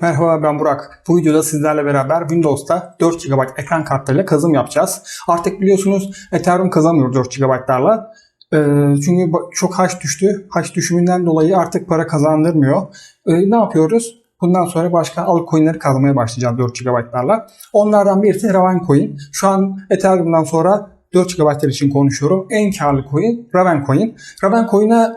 Merhaba ben Burak. Bu videoda sizlerle beraber Windows'ta 4 GB ekran kartlarıyla kazım yapacağız. Artık biliyorsunuz Ethereum kazanmıyor 4 GB'larla. Ee, çünkü çok haş düştü. Haş düşümünden dolayı artık para kazandırmıyor. Ee, ne yapıyoruz? Bundan sonra başka altcoin'leri kazmaya başlayacağız 4 GB'larla. Onlardan birisi Ravencoin. Şu an Ethereum'dan sonra 4 GB'lar için konuşuyorum. En karlı coin Ravencoin. Ravencoin'e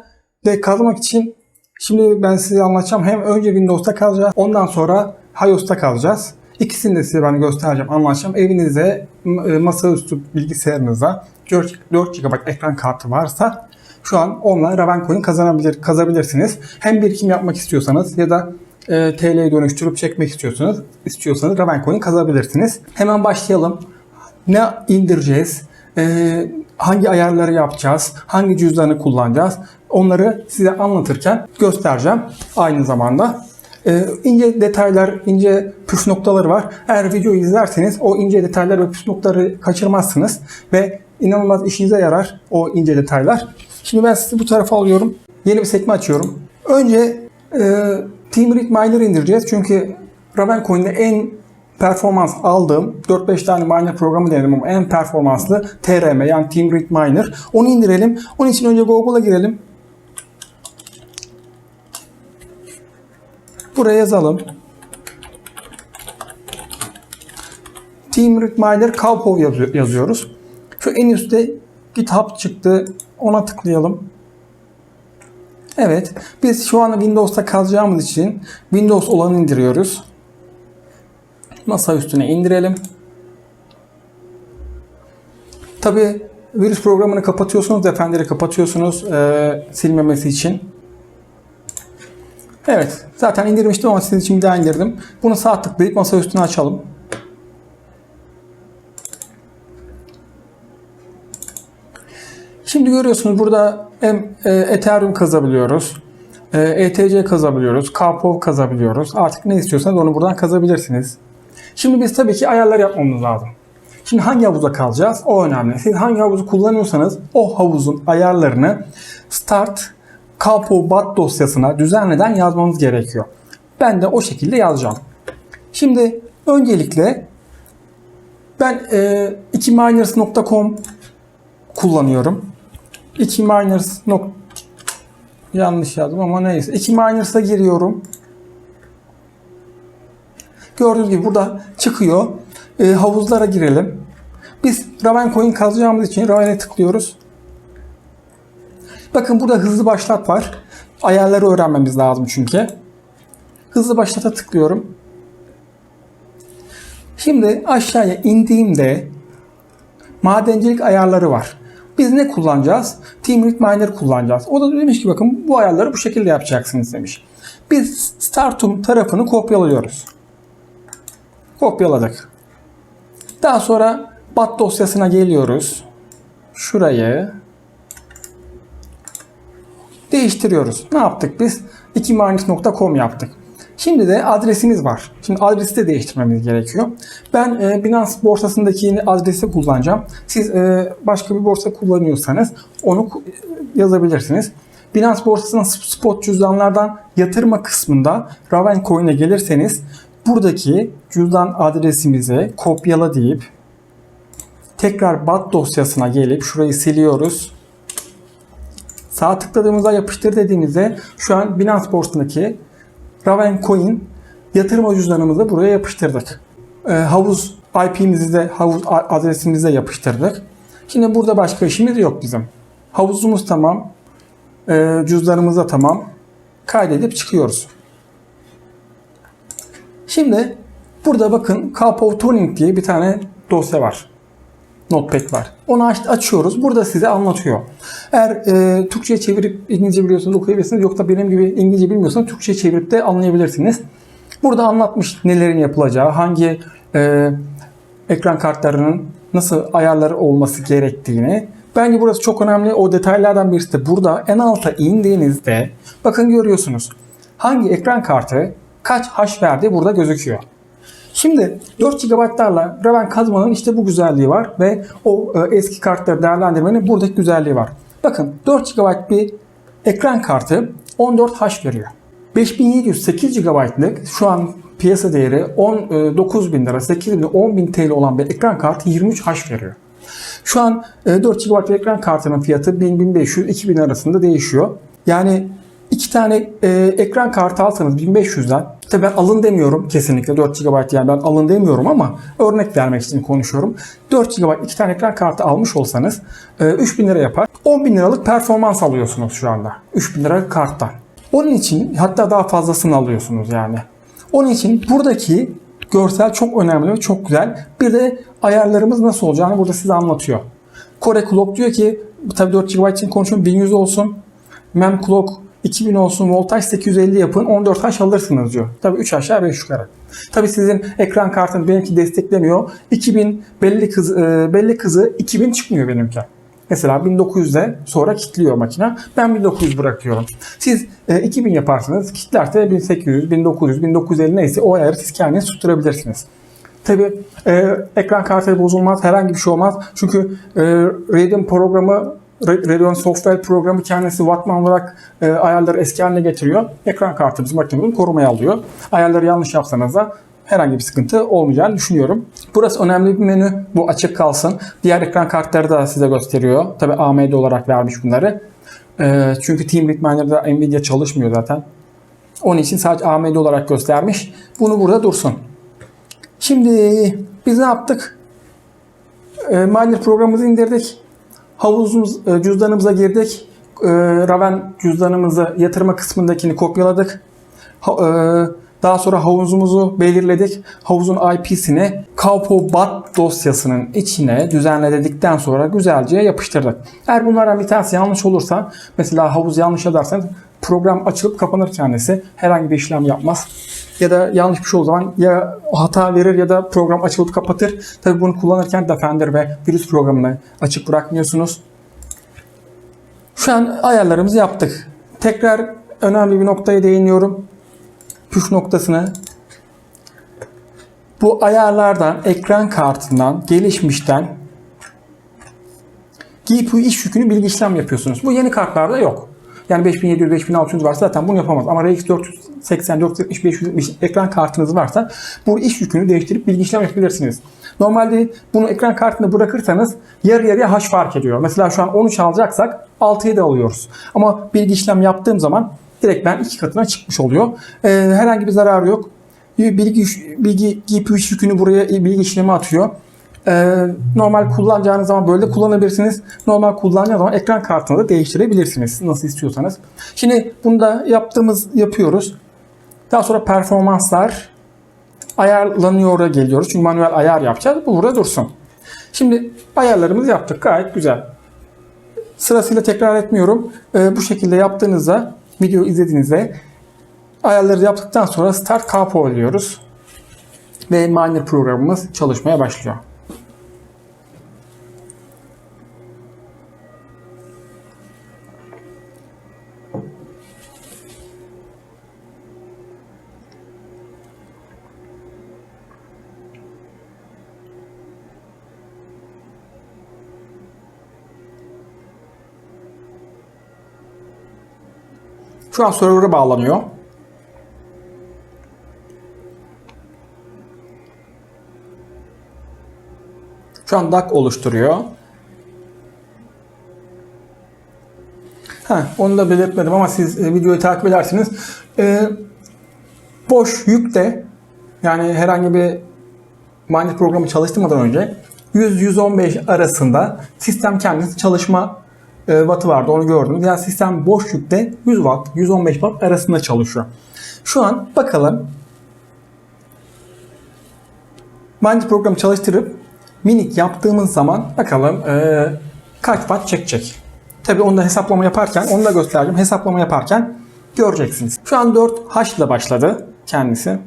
de kazmak için Şimdi ben size anlatacağım. Hem önce Windows'ta kalacağız. Ondan sonra iOS'ta kalacağız. İkisini de size ben göstereceğim, anlatacağım. Evinize, e, masaüstü bilgisayarınıza 4, 4 GB ekran kartı varsa şu an onunla Ravencoin kazanabilir, kazabilirsiniz. Hem birikim yapmak istiyorsanız ya da e, TL'ye dönüştürüp çekmek istiyorsanız istiyorsanız Ravencoin kazanabilirsiniz. Hemen başlayalım. Ne indireceğiz? Ee, hangi ayarları yapacağız? Hangi cüzdanı kullanacağız? Onları size anlatırken göstereceğim aynı zamanda. Ee, ince detaylar, ince püf noktaları var. Eğer videoyu izlerseniz o ince detaylar ve püf noktaları kaçırmazsınız ve inanılmaz işinize yarar o ince detaylar. Şimdi ben sizi bu tarafa alıyorum. Yeni bir sekme açıyorum. Önce e, Team Rig Miner indireceğiz. Çünkü Ravencoin'de en performans aldığım 4-5 tane miner programı denedim ama en performanslı TRM yani Team Rig Miner. Onu indirelim. Onun için önce Google'a girelim. Buraya yazalım. Team Rig Miner yazıyor- yazıyoruz. Şu en üstte GitHub çıktı. Ona tıklayalım. Evet. Biz şu an Windows'ta kalacağımız için Windows olanı indiriyoruz. Masa üstüne indirelim. Tabi virüs programını kapatıyorsunuz, Defender'i kapatıyorsunuz e, silmemesi için. Evet, zaten indirmiştim ama sizin için bir daha indirdim. Bunu sağ tıklayıp masa üstüne açalım. Şimdi görüyorsunuz burada hem e, Ethereum kazabiliyoruz. e, ETC kazabiliyoruz. Kpov kazabiliyoruz. Artık ne istiyorsanız onu buradan kazabilirsiniz. Şimdi biz tabii ki ayarlar yapmamız lazım. Şimdi hangi havuza kalacağız? O önemli. Siz hangi havuzu kullanıyorsanız o havuzun ayarlarını Start Kpov bat dosyasına düzenleden yazmanız gerekiyor. Ben de o şekilde yazacağım. Şimdi öncelikle ben e, 2miners.com kullanıyorum. 2miners. Yanlış yazdım ama neyse. 2miners'a giriyorum. Gördüğünüz gibi burada çıkıyor. E, havuzlara girelim. Biz Ravencoin kazacağımız için Raven'e tıklıyoruz. Bakın burada hızlı başlat var. Ayarları öğrenmemiz lazım çünkü. Hızlı başlata tıklıyorum. Şimdi aşağıya indiğimde madencilik ayarları var. Biz ne kullanacağız? Team Rig Miner kullanacağız. O da demiş ki bakın bu ayarları bu şekilde yapacaksınız demiş. Biz Startum tarafını kopyalıyoruz. Kopyaladık. Daha sonra bat dosyasına geliyoruz. Şurayı değiştiriyoruz. Ne yaptık biz? 2minus.com yaptık. Şimdi de adresimiz var. Şimdi adresi de değiştirmemiz gerekiyor. Ben e, Binance borsasındaki yeni adresi kullanacağım. Siz e, başka bir borsa kullanıyorsanız onu ku- yazabilirsiniz. Binance borsasının spot cüzdanlardan yatırma kısmında Ravencoin'e gelirseniz buradaki cüzdan adresimizi kopyala deyip tekrar bat dosyasına gelip şurayı siliyoruz. Sağ tıkladığımızda yapıştır dediğimizde şu an Binance borsasındaki Ravencoin yatırım cüzdanımızı buraya yapıştırdık. Ee, havuz IP'mizi de havuz adresimizi de yapıştırdık. Şimdi burada başka işimiz yok bizim. Havuzumuz tamam. Ee, cüzdanımız da tamam. Kaydedip çıkıyoruz. Şimdi burada bakın Kpov Tuning diye bir tane dosya var. Notepad var. Onu aç- açıyoruz. Burada size anlatıyor. Eğer e, Türkçe'ye çevirip İngilizce biliyorsanız okuyabilirsiniz. Yoksa benim gibi İngilizce bilmiyorsanız Türkçe'ye çevirip de anlayabilirsiniz. Burada anlatmış nelerin yapılacağı, hangi e, ekran kartlarının nasıl ayarları olması gerektiğini. Bence burası çok önemli. O detaylardan birisi de burada en alta indiğinizde bakın görüyorsunuz. Hangi ekran kartı kaç hash verdiği burada gözüküyor. Şimdi 4 GB'larla Raven kazmanın işte bu güzelliği var ve o e, eski kartları değerlendirmenin buradaki güzelliği var. Bakın 4 GB bir ekran kartı 14 H veriyor. 5708 GB'lık şu an piyasa değeri 19 bin lira, 8 bin, 10 bin TL olan bir ekran kartı 23H veriyor. Şu an e, 4 GB ekran kartının fiyatı 1000-1500-2000 arasında değişiyor. Yani iki tane e, ekran kartı alsanız 1500'den Tabii ben alın demiyorum kesinlikle 4 GB yani ben alın demiyorum ama örnek vermek için konuşuyorum. 4 GB iki tane ekran kartı almış olsanız e, 3000 lira yapar. 10 bin liralık performans alıyorsunuz şu anda. 3000 lira karttan. Onun için hatta daha fazlasını alıyorsunuz yani. Onun için buradaki görsel çok önemli ve çok güzel. Bir de ayarlarımız nasıl olacağını burada size anlatıyor. Core Clock diyor ki tabii 4 GB için konuşuyorum 1100 olsun. Mem Clock 2000 olsun voltaj 850 yapın 14 H alırsınız diyor. Tabii 3 aşağı 5 yukarı. Tabii sizin ekran kartın benimki desteklemiyor. 2000 belli kız e, belli kızı 2000 çıkmıyor benimki. Mesela 1900'de sonra kilitliyor makine. Ben 1900 bırakıyorum. Siz e, 2000 yaparsınız. Kilitlerse 1800, 1900, 1950 neyse o ayarı siz kendiniz tutturabilirsiniz. Tabi e, ekran kartı bozulmaz, herhangi bir şey olmaz. Çünkü e, Radeon programı, Radeon Software programı kendisi Wattman olarak e, ayarları eski haline getiriyor. Ekran kartımızı makinemizin korumaya alıyor. Ayarları yanlış yapsanız da herhangi bir sıkıntı olmayacağını düşünüyorum. Burası önemli bir menü. Bu açık kalsın. Diğer ekran kartları da size gösteriyor. Tabi AMD olarak vermiş bunları. E, çünkü Team Bitminer'da Nvidia çalışmıyor zaten. Onun için sadece AMD olarak göstermiş. Bunu burada dursun. Şimdi biz ne yaptık? E, Miner programımızı indirdik. Havuzumuz, e, cüzdanımıza girdik. E, Raven cüzdanımızı yatırma kısmındakini kopyaladık. E, daha sonra havuzumuzu belirledik. Havuzun IP'sini Kaupo.bat dosyasının içine düzenledikten sonra güzelce yapıştırdık. Eğer bunlardan bir tanesi yanlış olursa mesela havuz yanlış ederseniz program açılıp kapanır kendisi. Herhangi bir işlem yapmaz. Ya da yanlış bir şey olduğu zaman ya hata verir ya da program açılıp kapatır. Tabi bunu kullanırken Defender ve virüs programını açık bırakmıyorsunuz. Şu an ayarlarımızı yaptık. Tekrar önemli bir noktaya değiniyorum. Püf noktasını. Bu ayarlardan, ekran kartından, gelişmişten GPU iş yükünü bilgi işlem yapıyorsunuz. Bu yeni kartlarda yok. Yani 5700, 5600 varsa zaten bunu yapamaz. Ama RX 480, 470, 570 ekran kartınız varsa bu iş yükünü değiştirip bilgi işlem yapabilirsiniz. Normalde bunu ekran kartını bırakırsanız yarı yarıya haş fark ediyor. Mesela şu an 13 alacaksak 6'yı da alıyoruz. Ama bilgi işlem yaptığım zaman direkt ben iki katına çıkmış oluyor. Ee, herhangi bir zararı yok. Bilgi, bilgi GPU yükünü buraya bilgi işlemi atıyor. Ee, normal kullanacağınız zaman böyle kullanabilirsiniz. Normal kullanacağınız zaman ekran kartını da değiştirebilirsiniz. Nasıl istiyorsanız. Şimdi bunu da yaptığımız yapıyoruz. Daha sonra performanslar ayarlanıyor geliyoruz. Çünkü manuel ayar yapacağız. Bu burada dursun. Şimdi ayarlarımızı yaptık. Gayet güzel. Sırasıyla tekrar etmiyorum. Ee, bu şekilde yaptığınızda video izlediğinizde ayarları yaptıktan sonra Start Capo diyoruz. Ve Miner programımız çalışmaya başlıyor. Şu an server'a bağlanıyor. Şu an DAC oluşturuyor. Ha, onu da belirtmedim ama siz e, videoyu takip edersiniz. E, boş yükte yani herhangi bir miner programı çalıştırmadan önce 100-115 arasında sistem kendisi çalışma wattı vardı onu gördünüz. Yani sistem boş yükte 100 watt 115 watt arasında çalışıyor. Şu an bakalım Mind programı çalıştırıp minik yaptığımız zaman bakalım e, kaç watt çekecek. Tabi onu da hesaplama yaparken onu da göstereceğim. Hesaplama yaparken göreceksiniz. Şu an 4 H ile başladı kendisi.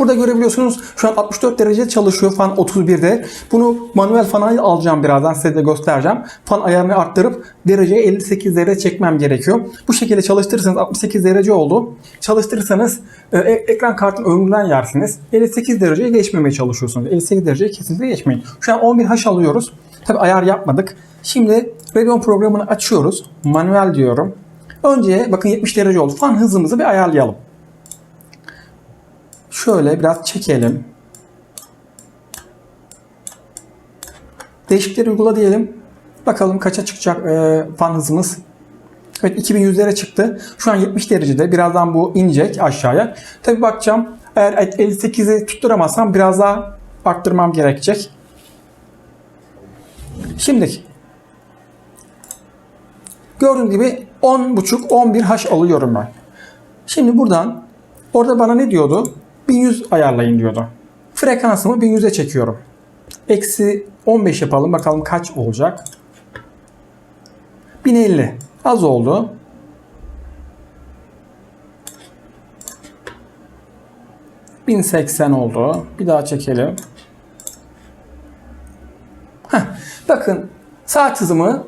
Burada görebiliyorsunuz şu an 64 derece çalışıyor fan 31'de. Bunu manuel fana alacağım birazdan size de göstereceğim. Fan ayarını arttırıp dereceyi 58 derece çekmem gerekiyor. Bu şekilde çalıştırırsanız 68 derece oldu. Çalıştırırsanız e, ekran kartın ömründen yersiniz. 58 dereceye geçmemeye çalışıyorsunuz. 58 dereceye kesinlikle geçmeyin. Şu an 11H alıyoruz. Tabi ayar yapmadık. Şimdi Radeon programını açıyoruz. Manuel diyorum. Önce bakın 70 derece oldu. Fan hızımızı bir ayarlayalım. Şöyle biraz çekelim. Değişiklikleri uygula diyelim. Bakalım kaça çıkacak e, fan hızımız. Evet 2100'lere çıktı. Şu an 70 derecede. Birazdan bu inecek aşağıya. Tabi bakacağım. Eğer 58'i tutturamazsam biraz daha arttırmam gerekecek. Şimdi gördüğünüz gibi 10.5-11 H alıyorum ben. Şimdi buradan orada bana ne diyordu? 1100 ayarlayın diyordu. Frekansımı 1100'e çekiyorum. Eksi 15 yapalım. Bakalım kaç olacak. 1050. Az oldu. ...1080 oldu. Bir daha çekelim. Heh, bakın saat hızımı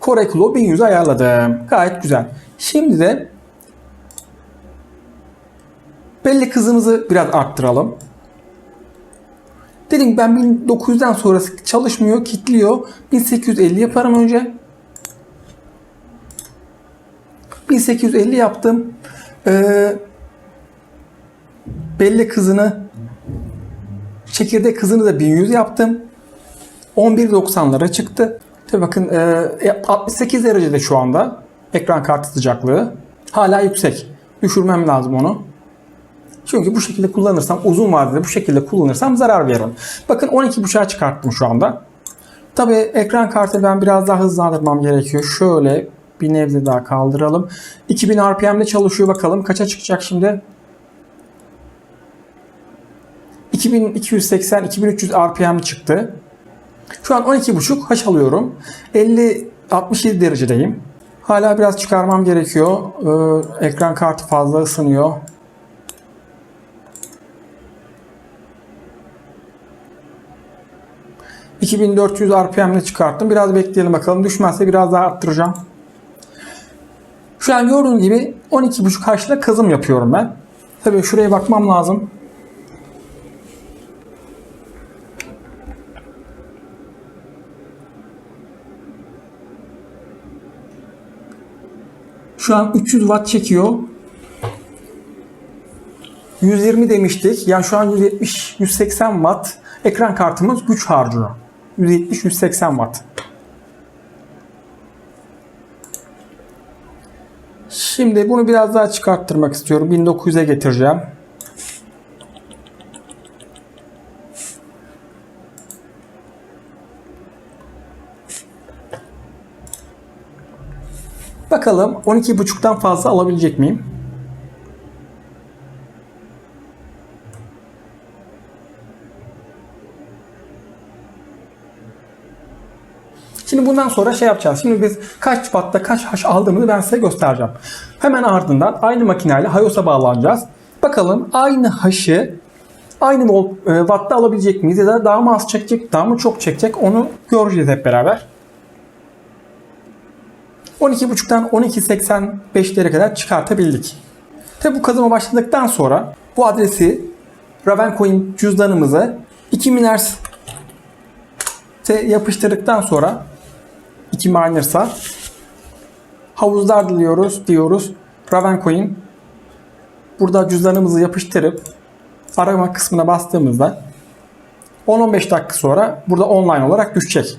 Klo 1100 ayarladım. Gayet güzel. Şimdi de belli hızımızı biraz arttıralım. Dedim ben 1900'den sonrası çalışmıyor, kilitliyor. 1850 yaparım önce. 1850 yaptım. Ee, belli hızını çekirdek hızını da 1100 yaptım. 11.90'lara çıktı. Tabii bakın e, 68 derecede şu anda ekran kartı sıcaklığı. Hala yüksek. Düşürmem lazım onu. Çünkü bu şekilde kullanırsam uzun vadede bu şekilde kullanırsam zarar veririm. Bakın 12.5'a çıkarttım şu anda. Tabii ekran kartı ben biraz daha hızlandırmam gerekiyor. Şöyle bir nebze daha kaldıralım. 2000 RPM'de çalışıyor bakalım. Kaça çıkacak şimdi? 2280 2300 RPM çıktı. Şu an 12.5 H alıyorum. 50 67 derecedeyim. Hala biraz çıkarmam gerekiyor. Ee, ekran kartı fazla ısınıyor. ...2400 RPM'le çıkarttım. Biraz bekleyelim bakalım. Düşmezse biraz daha arttıracağım. Şu an gördüğünüz gibi 12.5 H'la kazım yapıyorum ben. Tabii şuraya bakmam lazım. Şu an 300 watt çekiyor. 120 demiştik. Yani şu an 170 180 watt ekran kartımız güç harcıyor. 170 180 watt. Şimdi bunu biraz daha çıkarttırmak istiyorum. 1900'e getireceğim. Bakalım 12.5'tan fazla alabilecek miyim? Şimdi bundan sonra şey yapacağız. Şimdi biz kaç watt'ta kaç haş aldığımızı ben size göstereceğim. Hemen ardından aynı makineyle Hayos'a bağlanacağız. Bakalım aynı haşı aynı volt, e, wattta alabilecek miyiz ya da daha mı az çekecek, daha mı çok çekecek onu göreceğiz hep beraber. 12.5'tan 12.85'lere kadar çıkartabildik. Tabi bu kazıma başladıktan sonra bu adresi Ravencoin cüzdanımıza 2000 Hz yapıştırdıktan sonra 2 miner'sa havuzlar diliyoruz diyoruz. Ravencoin burada cüzdanımızı yapıştırıp arama kısmına bastığımızda 10-15 dakika sonra burada online olarak düşecek.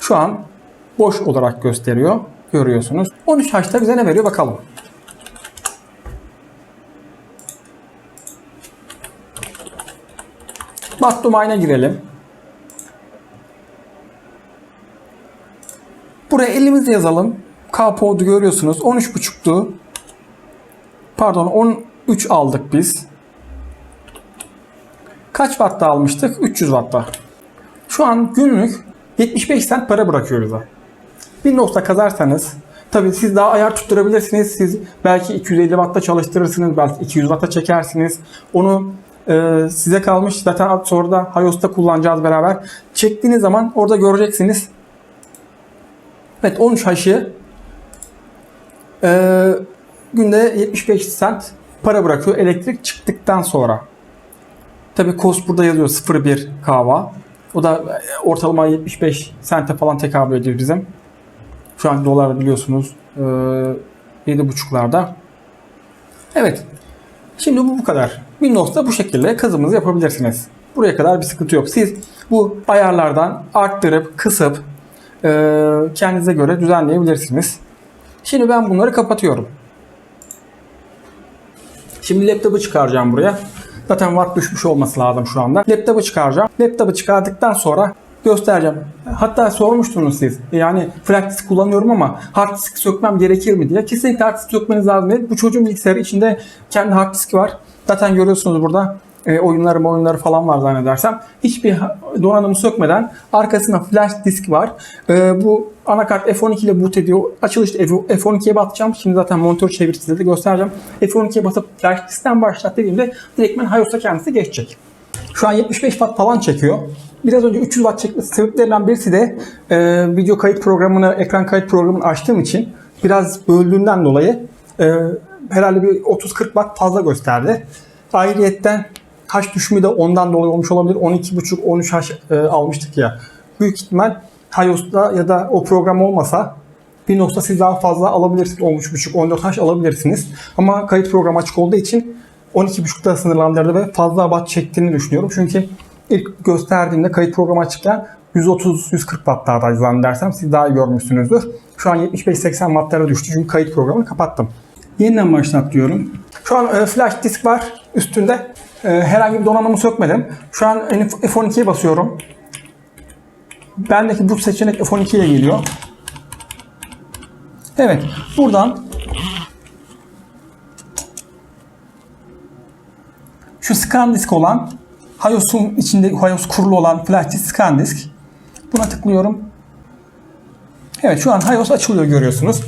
Şu an boş olarak gösteriyor. Görüyorsunuz. 13 H'ta bize ne veriyor bakalım. Bot domain'e girelim. Buraya elimizle yazalım. Kpo'du görüyorsunuz. 13.5'tu. Pardon 13 aldık biz. Kaç wattta almıştık? 300 wattta. Şu an günlük 75 cent para bırakıyor bize. Windows'ta kazarsanız tabii siz daha ayar tutturabilirsiniz. Siz belki 250 Watt'ta çalıştırırsınız. Belki 200 Watt'ta çekersiniz. Onu e, size kalmış. Zaten sonra da Hayos'ta kullanacağız beraber. Çektiğiniz zaman orada göreceksiniz. Evet 13 haşı e, günde 75 cent para bırakıyor elektrik çıktıktan sonra. Tabii cost burada yazıyor 0.1 kava. O da ortalama 75 sente falan tekabül ediyor bizim. Şu an dolar biliyorsunuz e, 7.5'larda. Evet. Şimdi bu bu kadar. Windows'ta bu şekilde kazımızı yapabilirsiniz. Buraya kadar bir sıkıntı yok. Siz bu ayarlardan arttırıp kısıp kendinize göre düzenleyebilirsiniz. Şimdi ben bunları kapatıyorum. Şimdi laptopu çıkaracağım buraya. Zaten watt düşmüş olması lazım şu anda. Laptopu çıkaracağım. Laptopu çıkardıktan sonra göstereceğim. Hatta sormuştunuz siz. Yani flash disk kullanıyorum ama hard disk sökmem gerekir mi diye. Kesinlikle hard disk sökmeniz lazım değil. Bu çocuğun bilgisayarı içinde kendi hard diski var. Zaten görüyorsunuz burada e, oyunları oyunları falan var zannedersem. Hiçbir donanımı sökmeden arkasında flash disk var. E, bu anakart F12 ile boot ediyor. Açılışta F- F12'ye basacağım. Şimdi zaten monitör çevirisiyle de göstereceğim. F12'ye basıp flash diskten başlat dediğimde direktmen HIOS'a kendisi geçecek. Şu an 75 watt falan çekiyor. Biraz önce 300 watt çekmesi sebeplerinden birisi de e, video kayıt programını, ekran kayıt programını açtığım için biraz böldüğünden dolayı e, herhalde bir 30-40 watt fazla gösterdi. Ayrıyetten haş düşümü de ondan dolayı olmuş olabilir. 12.5-13 haş e, almıştık ya. Büyük ihtimal iOS'ta ya da o program olmasa Windows'ta siz daha fazla alabilirsiniz. 13.5-14 haş alabilirsiniz. Ama kayıt programı açık olduğu için 12.5'da sınırlandırdı ve fazla watt çektiğini düşünüyorum. Çünkü ilk gösterdiğimde kayıt programı açıkken 130-140 wattlardaydı zannedersem. Siz daha iyi görmüşsünüzdür. Şu an 75-80 wattlara düştü çünkü kayıt programını kapattım. Yeniden başlat diyorum. Şu an e, flash disk var üstünde. E, herhangi bir donanımı sökmedim. Şu an F12'ye basıyorum. Bendeki bu seçenek F12 ile geliyor. Evet. Buradan şu scan disk olan HIOS'un içinde HIOS kurulu olan flash disk scan disk. Buna tıklıyorum. Evet şu an HIOS açılıyor görüyorsunuz.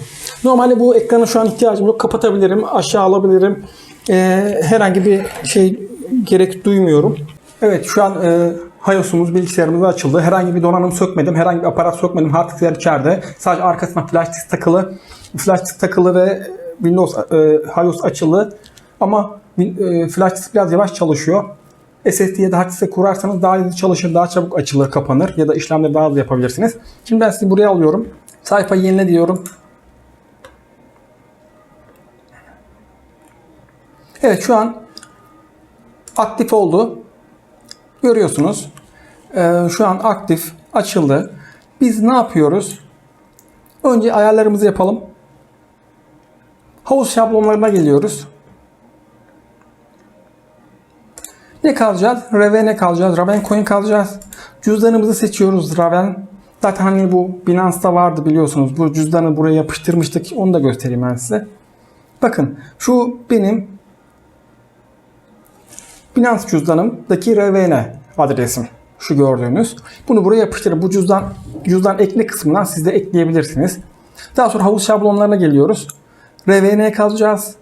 Normalde bu ekrana şu an ihtiyacım yok. Kapatabilirim, aşağı alabilirim. Ee, herhangi bir şey gerek duymuyorum. Evet şu an e, HIOS'umuz bilgisayarımıza açıldı. Herhangi bir donanım sökmedim. Herhangi bir aparat sökmedim. Hard diskler içeride. Sadece arkasına flash disk takılı. Flash disk takılı ve Windows e, HIOS açılı. Ama e, flash disk biraz yavaş çalışıyor. SSD'ye de hard disk'e kurarsanız daha hızlı çalışır, daha çabuk açılır, kapanır ya da işlemleri daha hızlı yapabilirsiniz. Şimdi ben sizi buraya alıyorum. Sayfayı yenile diyorum. Evet şu an aktif oldu. Görüyorsunuz. Ee, şu an aktif açıldı. Biz ne yapıyoruz? Önce ayarlarımızı yapalım. Havuz şablonlarına geliyoruz. Ne kalacağız? Raven'e kalacağız. Raven coin kalacağız. Cüzdanımızı seçiyoruz Raven. Zaten hani bu Binance'da vardı biliyorsunuz. Bu cüzdanı buraya yapıştırmıştık. Onu da göstereyim ben size. Bakın şu benim Binance cüzdanımdaki RVN adresim. Şu gördüğünüz. Bunu buraya yapıştırın. Bu cüzdan cüzdan ekle kısmından siz de ekleyebilirsiniz. Daha sonra havuz şablonlarına geliyoruz. RVN'ye kazacağız.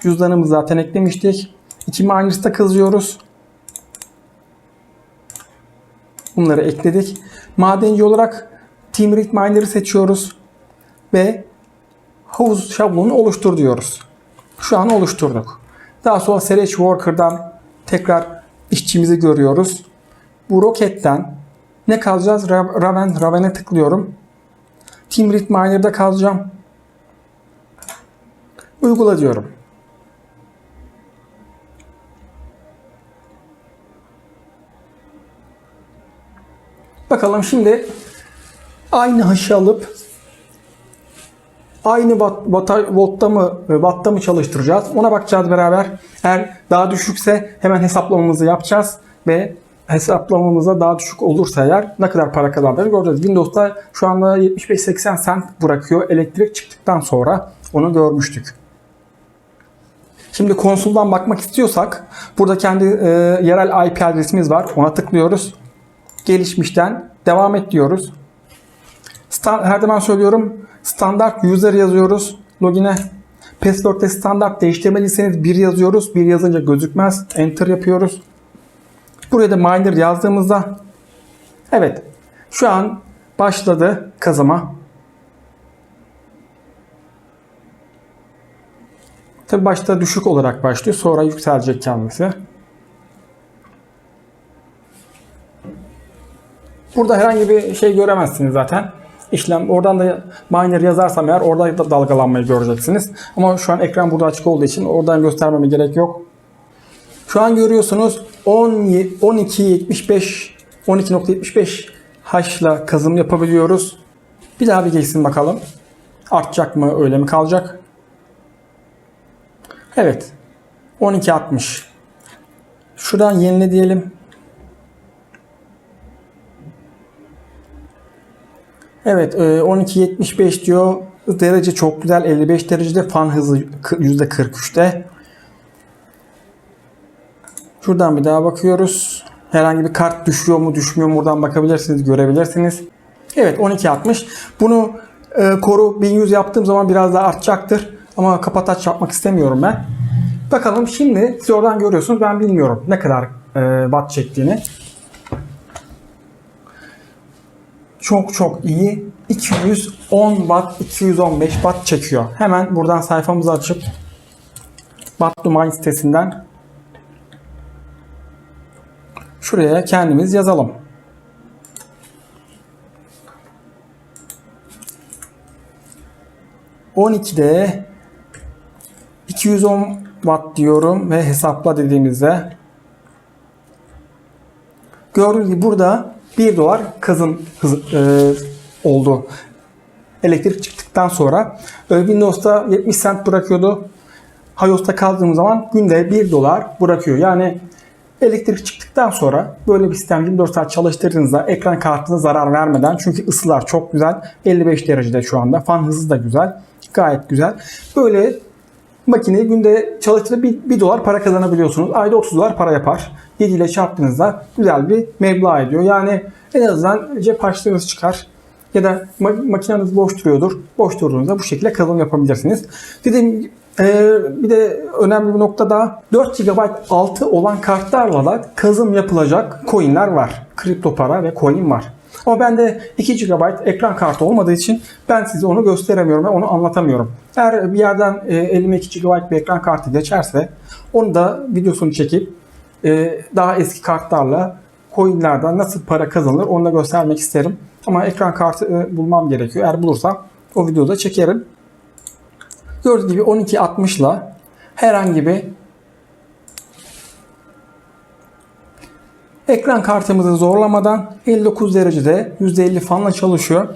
Cüzdanımızı zaten eklemiştik. İki miners'ta kazıyoruz. Bunları ekledik. Madenci olarak Team Read Miner'ı seçiyoruz. Ve havuz şablonunu oluştur diyoruz. Şu an oluşturduk. Daha sonra Serage Worker'dan tekrar işçimizi görüyoruz. Bu roketten ne kalacağız? Ra- Raven, Raven'e tıklıyorum. Team Read Miner'da kalacağım. Uygula diyorum. Bakalım şimdi aynı haşı alıp aynı watt, watt, mı, watt'ta mı çalıştıracağız? Ona bakacağız beraber. Eğer daha düşükse hemen hesaplamamızı yapacağız ve hesaplamamıza daha düşük olursa eğer ne kadar para kazandığını göreceğiz. Windows'ta şu anda 75-80 cent bırakıyor elektrik çıktıktan sonra onu görmüştük. Şimdi konsoldan bakmak istiyorsak burada kendi e, yerel IP adresimiz var. Ona tıklıyoruz. Gelişmişten devam et diyoruz. Her zaman söylüyorum standart user yazıyoruz login'e. Password'de standart değiştirmediyseniz bir yazıyoruz. Bir yazınca gözükmez. Enter yapıyoruz. Buraya da miner yazdığımızda evet şu an başladı kazıma. Tabi başta düşük olarak başlıyor. Sonra yükselecek kendisi. Burada herhangi bir şey göremezsiniz zaten. İşlem oradan da miner yazarsam eğer orada da dalgalanmayı göreceksiniz. Ama şu an ekran burada açık olduğu için oradan göstermeme gerek yok. Şu an görüyorsunuz 10 12.75 12.75 H'la kazım yapabiliyoruz. Bir daha bir geçsin bakalım. Artacak mı öyle mi kalacak? Evet. 12.60. Şuradan yenile diyelim. Evet e, 12.75 diyor. Derece çok güzel. 55 derecede fan hızı %43'te. Şuradan bir daha bakıyoruz. Herhangi bir kart düşüyor mu düşmüyor mu buradan bakabilirsiniz görebilirsiniz. Evet 12.60. Bunu e, koru 1100 yaptığım zaman biraz daha artacaktır. Ama kapataç yapmak istemiyorum ben. Bakalım şimdi siz oradan görüyorsunuz. Ben bilmiyorum ne kadar e, watt çektiğini. Çok çok iyi. 210 watt, 215 watt çekiyor. Hemen buradan sayfamızı açıp Mine sitesinden şuraya kendimiz yazalım. ...12'de 210 watt diyorum ve hesapla dediğimizde gördüğünüz gibi burada 1 dolar kazım e, oldu. Elektrik çıktıktan sonra e, Windows'ta 70 cent bırakıyordu. iOS'ta kaldığım zaman günde 1 dolar bırakıyor. Yani elektrik çıktıktan sonra böyle bir sistem 24 saat çalıştırdığınızda ekran kartına zarar vermeden çünkü ısılar çok güzel. 55 derecede şu anda. Fan hızı da güzel. Gayet güzel. Böyle makineyi günde çalıştırıp 1, 1 dolar para kazanabiliyorsunuz. Ayda 30 dolar para yapar. 7 ile çarptığınızda güzel bir meblağ ediyor. Yani en azından cep harçlığınız çıkar. Ya da ma- makineniz boş duruyordur. Boş durduğunuzda bu şekilde kazanım yapabilirsiniz. Dediğim e, bir de önemli bir nokta daha 4 GB altı olan kartlarla da kazım yapılacak coinler var. Kripto para ve coin var. Ama bende 2 GB ekran kartı olmadığı için ben size onu gösteremiyorum ve onu anlatamıyorum. Eğer bir yerden e, elime 2 GB bir ekran kartı geçerse onu da videosunu çekip e, daha eski kartlarla coinlerden nasıl para kazanılır onu da göstermek isterim. Ama ekran kartı e, bulmam gerekiyor. Eğer bulursam o videoda çekerim. Gördüğünüz gibi 12.60 ile herhangi bir ekran kartımızı zorlamadan 59 derecede %50 fanla çalışıyor.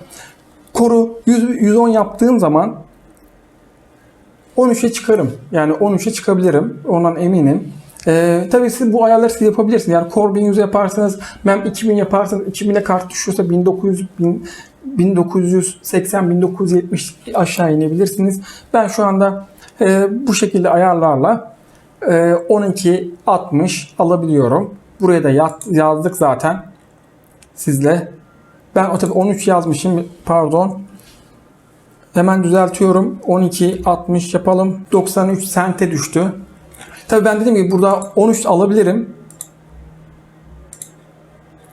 Koru 100, 110 yaptığım zaman 13'e çıkarım. Yani 13'e çıkabilirim. Ondan eminim. Ee, tabii siz bu ayarları siz yapabilirsiniz. Yani Core 1100 yaparsanız, MEM 2000 yaparsanız 2000'e kart düşüyorsa 1900, 1000, 1980, 1970 aşağı inebilirsiniz. Ben şu anda e, bu şekilde ayarlarla e, 12 60 alabiliyorum. Buraya da yaz, yazdık zaten sizle. Ben o tabii 13 yazmışım pardon. Hemen düzeltiyorum. 12 60 yapalım. 93 sente düştü. Tabii ben dedim ki burada 13 alabilirim.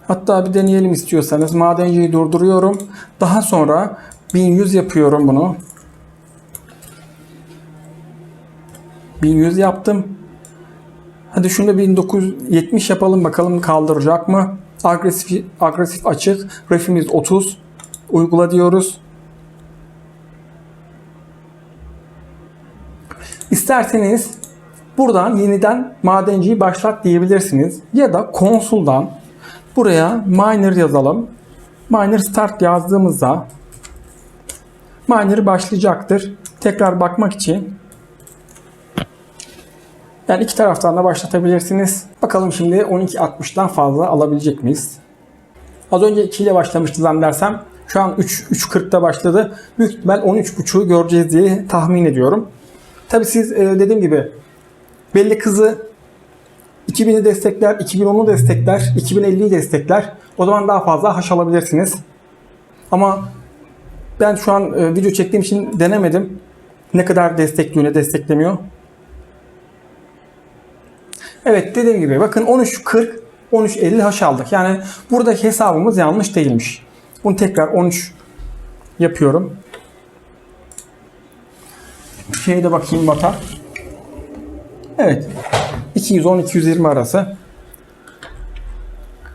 Hatta bir deneyelim istiyorsanız. Madenciyi durduruyorum. Daha sonra 1100 yapıyorum bunu. 1100 yaptım. Hadi şunu da 1970 yapalım bakalım kaldıracak mı? Agresif agresif açık. Refimiz 30. Uygula diyoruz. İsterseniz buradan yeniden madenciyi başlat diyebilirsiniz. Ya da konsuldan buraya miner yazalım. Miner start yazdığımızda miner başlayacaktır. Tekrar bakmak için yani iki taraftan da başlatabilirsiniz. Bakalım şimdi 12.60'dan fazla alabilecek miyiz? Az önce 2 ile başlamıştı zannedersem. Şu an 3 3.40'da başladı. Büyük ihtimal 13.5'u göreceğiz diye tahmin ediyorum. Tabi siz e, dediğim gibi belli kızı 2000'i destekler, 2010'u destekler, 2050'yi destekler. O zaman daha fazla haş alabilirsiniz. Ama ben şu an e, video çektiğim için denemedim. Ne kadar destekliyor, ne desteklemiyor. Evet dediğim gibi bakın 13.40 13.50 haş aldık. Yani buradaki hesabımız yanlış değilmiş. Bunu tekrar 13 yapıyorum. Şeye de bakayım bata. Evet. 210-220 arası.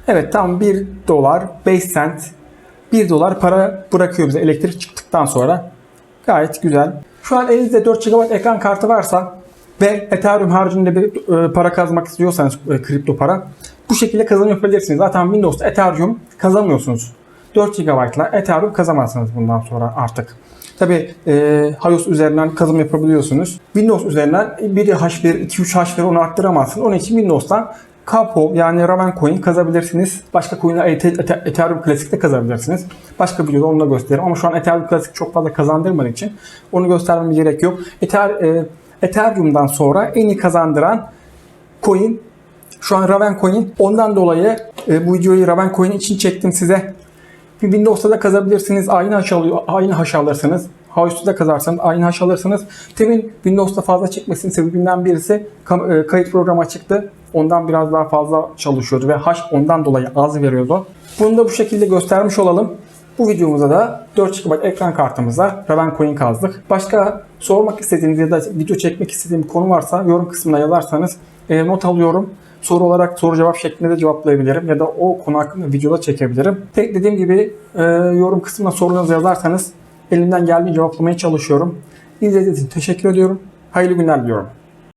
Evet tam 1 dolar 5 cent 1 dolar para bırakıyor bize elektrik çıktıktan sonra. Gayet güzel. Şu an elinizde 4 GB ekran kartı varsa ve Ethereum haricinde bir e, para kazanmak istiyorsanız e, kripto para bu şekilde kazanım yapabilirsiniz. Zaten Windows'ta Ethereum kazanmıyorsunuz. 4 GB ile Ethereum kazamazsınız bundan sonra artık. Tabi e, iOS üzerinden kazım yapabiliyorsunuz. Windows üzerinden 1H1, 2-3 H1 onu arttıramazsınız. Onun için Windows'tan Capo yani Raven Coin kazabilirsiniz. Başka Eth- Ethereum Classic'te kazabilirsiniz. Başka videoda onu da gösteririm ama şu an Ethereum Classic çok fazla kazandırmadığı için onu göstermeme gerek yok. Ether, e, Ethereum'dan sonra en iyi kazandıran coin şu an Raven Coin. Ondan dolayı e, bu videoyu Raven Coin için çektim size. Bir Windows'ta da kazabilirsiniz. Aynı haş alıyor, aynı haş alırsınız. House'da da kazarsanız aynı haş alırsınız. Tabii Windows'ta fazla çekmesinin sebebinden birisi e, kayıt programı açıktı. Ondan biraz daha fazla çalışıyordu ve haş ondan dolayı az veriyordu. Bunu da bu şekilde göstermiş olalım. Bu videomuzda da 4 GB ekran kartımıza Raven Coin kazdık. Başka sormak istediğiniz ya da video çekmek istediğim konu varsa yorum kısmına yazarsanız e, not alıyorum. Soru olarak soru cevap şeklinde de cevaplayabilirim ya da o konu hakkında videoda çekebilirim. Tek dediğim gibi e, yorum kısmına sorularınızı yazarsanız elimden geldiği cevaplamaya çalışıyorum. İzlediğiniz için teşekkür ediyorum. Hayırlı günler diliyorum.